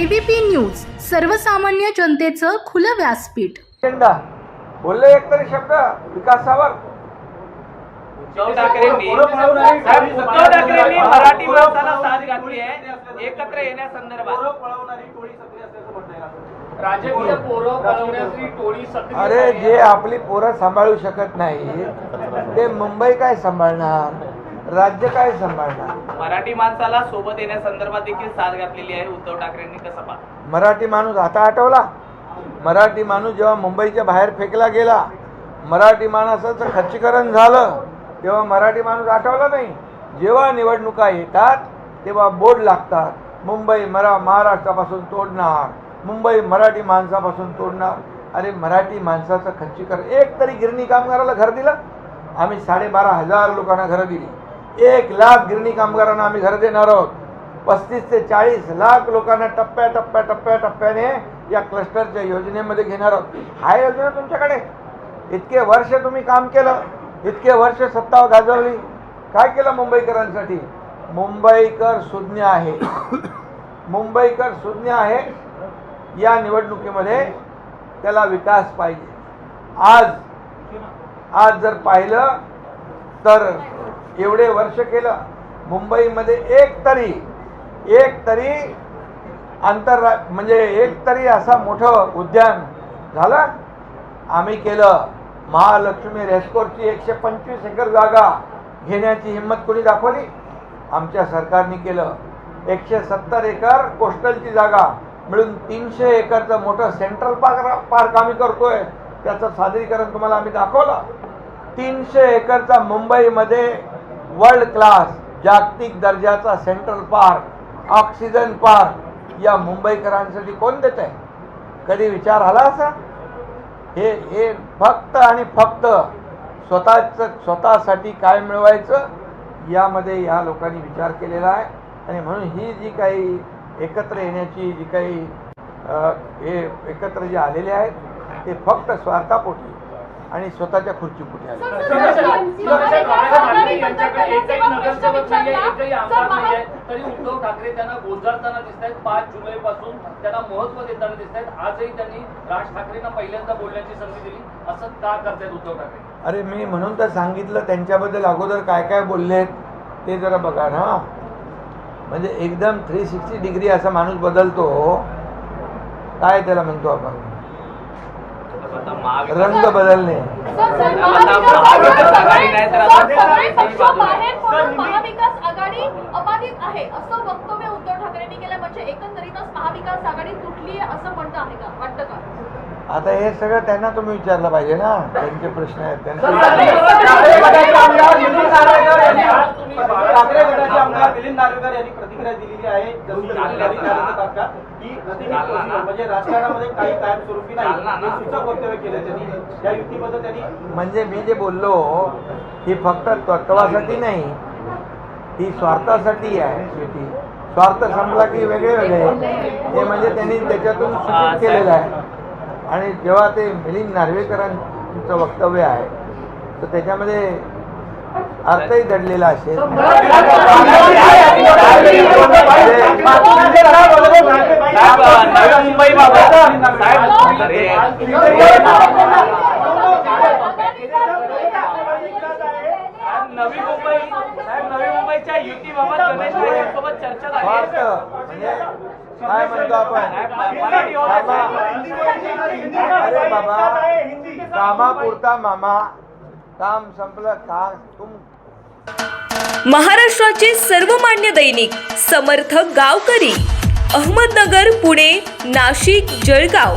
ABP news सर्वसामान्य जनतेचं खुलं व्यासपीठ. अजेंडा बोलले एक तरी शब्द विकासावर. उद्धव ठाकरेंनी साहेब, उद्धव ठाकरेंनी मराठी माणसाला साथ घातली आहे. एकत्र येण्यासंदर्भात. राजकीय पोरं पळवण्याची टोळी सक्रिय अरे. जे आपली पोरं सांभाळू शकत नाही ते मुंबई काय सांभाळणार? राज्य काय सांभाळणार? मराठी माणसाला सोबत येण्यासंदर्भात देखील साथ घातलेली आहे उद्धव ठाकरेंनी कसं पाहता मराठी माणूस आता आठवला. मराठी माणूस जेव्हा मुंबईच्या बाहेर फेकला गेला मराठी माणसाचं खच्चीकरण झालं तेव्हा मराठी माणूस आठवला नाही. जेव्हा निवडणुका येतात तेव्हा बोर्ड लागतात. मुंबई मरा महाराष्ट्रापासून तोडणार. मुंबई मराठी माणसापासून तोडणार. अरे मराठी माणसाचं खच्चीकरण एक तरी गिरणी कामगाराला घर दिलं. आम्ही साडेबारा हजार लोकांना घरं दिली. एक लाख गिरणी कामगारांना आम्ही घर देणार आहोत. पस्तीस ते चाळीस लाख लोकांना टप्प्या टप्प्या टप्प्या टप्प्याने या क्लस्टरच्या योजनेमध्ये घेणार आहोत. हा योजना तुमच्याकडे. इतके वर्ष तुम्ही काम केलं. इतके वर्ष सत्ता गाजवली. काय केलं मुंबईकरांसाठी? मुंबईकर सुज्ञ आहे. मुंबईकर सुज्ञ आहे. या निवडणुकीमध्ये त्याला विकास पाहिजे. आज आज जर पाहिलं तर एवढे वर्ष केलं मुंबईमध्ये एक तरी एक तरी आंतररा म्हणजे एक तरी असा मोठं उद्यान झालं. आम्ही केलं महालक्ष्मी रेस्कोरची एकशे पंचवीस एकर जागा घेण्याची हिंमत कोणी दाखवली? आमच्या सरकारने केलं. एकशे सत्तर एकर कोस्टलची जागा मिळून तीनशे एकरचं मोठं सेंट्रल पार्क पार्क आम्ही करतोय. त्याचं सादरीकरण तुम्हाला आम्ही दाखवलं. तीनशे एकरचा मुंबईमध्ये वर्ल्ड क्लास जागतिक दर्जाचा सेंट्रल पार्क ऑक्सिजन पार्क या मुंबईकरांसाठी कोण देत आहे? कधी विचार आला असा? हे हे फक्त आणि फक्त स्वतःच स्वतःसाठी काय मिळवायचं? यामध्ये या लोकांनी विचार केलेला आहे. आणि म्हणून ही जी काही एकत्र येण्याची जी काही हे एकत्र जे आलेले आहेत ते फक्त स्वार्थापोटी आणि स्वतःच्या आले आमदार नाहीये तरी उद्धव ठाकरे त्यांना गोंजारताना दिसत आहेत पाच जुलै पासून त्यांना महत्त्व देताना दिसत आहेत आजही त्यांनी राज ठाकरेंना पहिल्यांदा बोलण्याची संधी दिली असं का करतायत उद्धव ठाकरे अरे मी म्हणून तर सांगितलं त्यांच्याबद्दल अगोदर काय काय बोललेत ते जरा बघा ना म्हणजे एकदम थ्री सिक्स्टी डिग्री असा माणूस बदलतो काय त्याला म्हणतो आपण रंग बदलणे. महाविकास आघाडी अबाधित आहे असं वक्तव्य उद्धव ठाकरेंनी केलं. म्हणजे एकंदरीतच महाविकास आघाडी तुटली आहे असं म्हणतं आहे का? वाटतं का आता हे सगळं त्यांना तुम्ही विचारलं पाहिजे ना. त्यांचे प्रश्न आहेत म्हणजे मी जे बोललो ही फक्त तत्वासाठी नाही. ही स्वार्थासाठी आहे युती स्वार्थ संपला की वेगळे वेगळे. हे म्हणजे त्यांनी त्याच्यातून सूचित केलेलं आहे. आणि जेव्हा ते मिलिंद नार्वेकरांचं वक्तव्य आहे तर त्याच्यामध्ये अर्थही दडलेला असेल. साहेब, नवी मुंबई. साहेब नवी मुंबईच्या युतीबाबत गणेश नाईकांसोबत चर्चा झाली. म्हणजे काय म्हणतो आपण. अरे बाबा. कामापुरता मामा. काम संपलं का तुम महाराष्ट्राचे सर्वमान्य दैनिक समर्थ गावकरी. अहमदनगर पुणे नाशिक जळगाव.